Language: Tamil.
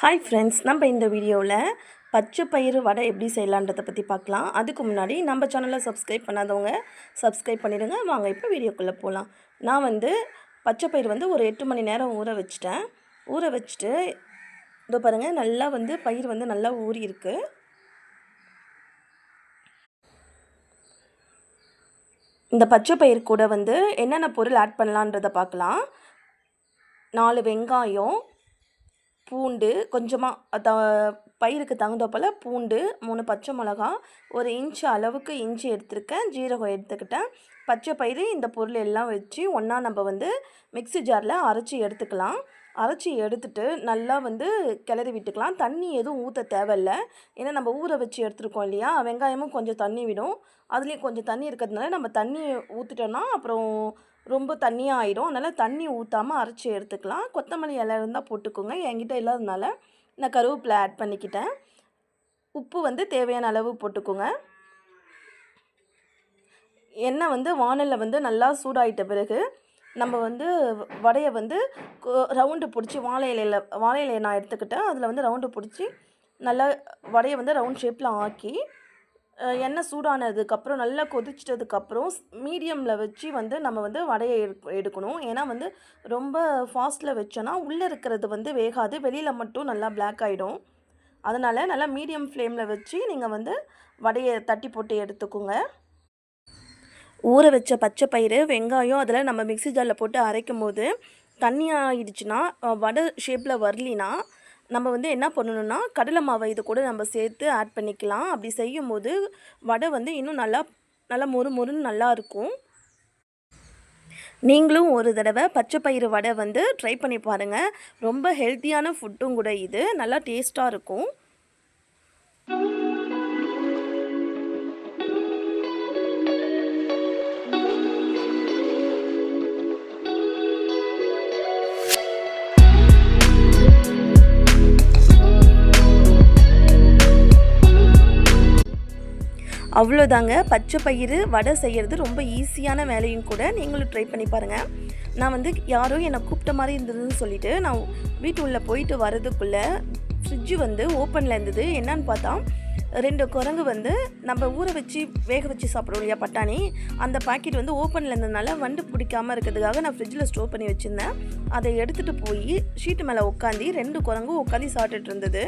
ஹாய் ஃப்ரெண்ட்ஸ் நம்ம இந்த வீடியோவில் பச்சை பயிறு வடை எப்படி செய்யலான்றதை பற்றி பார்க்கலாம். அதுக்கு முன்னாடி நம்ம சேனலை சப்ஸ்கிரைப் பண்ணாதவங்க சப்ஸ்கிரைப் பண்ணிடுங்க. வாங்க இப்போ வீடியோக்குள்ளே போகலாம் நான் வந்து பச்சை பயிர் வந்து ஒரு எட்டு மணி நேரம் ஊற வச்சிட்டேன். ஊற வச்சுட்டு இதோ பாருங்கள் நல்லா வந்து பயிர் வந்து நல்லா ஊறி இருக்கு. இந்த பச்சை பயிர் கூட வந்து என்னென்ன பொருள் ஆட் பண்ணலான்றதை பார்க்கலாம். நாலு வெங்காயம் பூண்டு கொஞ்சமாக த பயிருக்கு தகுந்த போல் பூண்டு மூணு பச்சை மிளகா ஒரு இன்ச் அளவுக்கு இஞ்சி எடுத்திருக்கேன் ஜீரகம் எடுத்துக்கிட்டேன். பச்சை பயிறு இந்த பொருள் எல்லாம் வச்சு ஒன்றா நம்ம வந்து மிக்ஸி ஜாரில் அரைச்சி எடுத்துக்கலாம். அரைச்சி எடுத்துட்டு நல்லா வந்து கிளறி விட்டுக்கலாம். தண்ணி எதுவும் ஊற்ற தேவையில்ல. ஏன்னா நம்ம ஊற வச்சு எடுத்துருக்கோம் இல்லையா? வெங்காயமும் கொஞ்சம் தண்ணி விடும். அதுலேயும் கொஞ்சம் தண்ணி இருக்கிறதுனால நம்ம தண்ணி ஊற்றிட்டோன்னா அப்புறம் ரொம்ப தண்ணியாக ஆகிடும் அதனால் தண்ணி ஊற்றாமல் அரைச்சி எடுத்துக்கலாம். கொத்தமல்லி இலை இருந்தால் போட்டுக்கோங்க. என்கிட்ட இல்லாததுனால நான் கருவேப்பிலை ஆட் பண்ணிக்கிட்டேன். உப்பு வந்து தேவையான அளவு போட்டுக்கோங்க. எண்ணெய் வந்து வானலில் வந்து நல்லா சூடாயிட்ட பிறகு நம்ம வந்து வடையை வந்து ரவுண்டு பிடிச்சி வாழை இலையில் வாழை இலையை நான் எடுத்துக்கிட்டேன். அதில் வந்து ரவுண்டு பிடிச்சி நல்லா வடையை வந்து ரவுண்ட் ஷேப்பில் ஆக்கி எண்ணெய் சூடானதுக்கப்புறம் நல்லா கொதிச்சிட்டதுக்கப்புறம் மீடியமில் வச்சு வந்து நம்ம வந்து வடையை எடுக்கணும். ஏன்னா வந்து ரொம்ப ஃபாஸ்ட்டில் வச்சோன்னா உள்ளே இருக்கிறது வந்து வேகாது. வெளியில் மட்டும் நல்லா பிளாக் ஆகிடும் அதனால் நல்லா மீடியம் ஃப்ளேமில் வச்சு நீங்கள் வந்து வடையை தட்டி போட்டு எடுத்துக்கோங்க. ஊற வச்ச பச்சை பயிறு வெங்காயம் அதில் நம்ம மிக்ஸி ஜாரில் போட்டு அரைக்கும் போது தண்ணி ஆயிடுச்சுன்னா வடை ஷேப்பில் வரலினா நம்ம வந்து என்ன பண்ணணும்னா கடலை மாவை இது கூட நம்ம சேர்த்து ஆட் பண்ணிக்கலாம். அப்படி செய்யும் போது வடை வந்து இன்னும் நல்லா நல்லா மொறு மொறுன்னு நல்லா இருக்கும். நீங்களும் ஒரு தடவை பச்சை பயிறு வடை வந்து ட்ரை பண்ணி பாருங்கள் ரொம்ப ஹெல்த்தியான ஃபுட்டும் கூட இது. நல்லா டேஸ்ட்டாக இருக்கும். அவ்வளோதாங்க. பச்சை பயிறு வடை செய்கிறது ரொம்ப ஈஸியான வேலையும் கூட நீங்களும் ட்ரை பண்ணி பாருங்கள் நான் வந்து யாரோ என்னை கூப்பிட்ட மாதிரி இருந்ததுன்னு சொல்லிவிட்டு நான் வீட்டு உள்ளே போயிட்டு வரதுக்குள்ளே ஃப்ரிட்ஜு வந்து ஓப்பனில் இருந்தது. என்னன்னு பார்த்தா ரெண்டு குரங்கு வந்து நம்ம ஊற வச்சு வேக வச்சு சாப்பிடுவோம் இல்லையா பட்டாணி? அந்த பாக்கெட் வந்து ஓப்பனில் இருந்ததுனால வண்டு பிடிக்காம இருக்கிறதுக்காக நான் ஃப்ரிட்ஜில் ஸ்டோர் பண்ணி வச்சுருந்தேன். அதை எடுத்துகிட்டு போய் ஷீட்டு மேலே உட்காந்து ரெண்டு குரங்கும் உட்காந்து சாப்பிட்டுட்டு இருந்தது.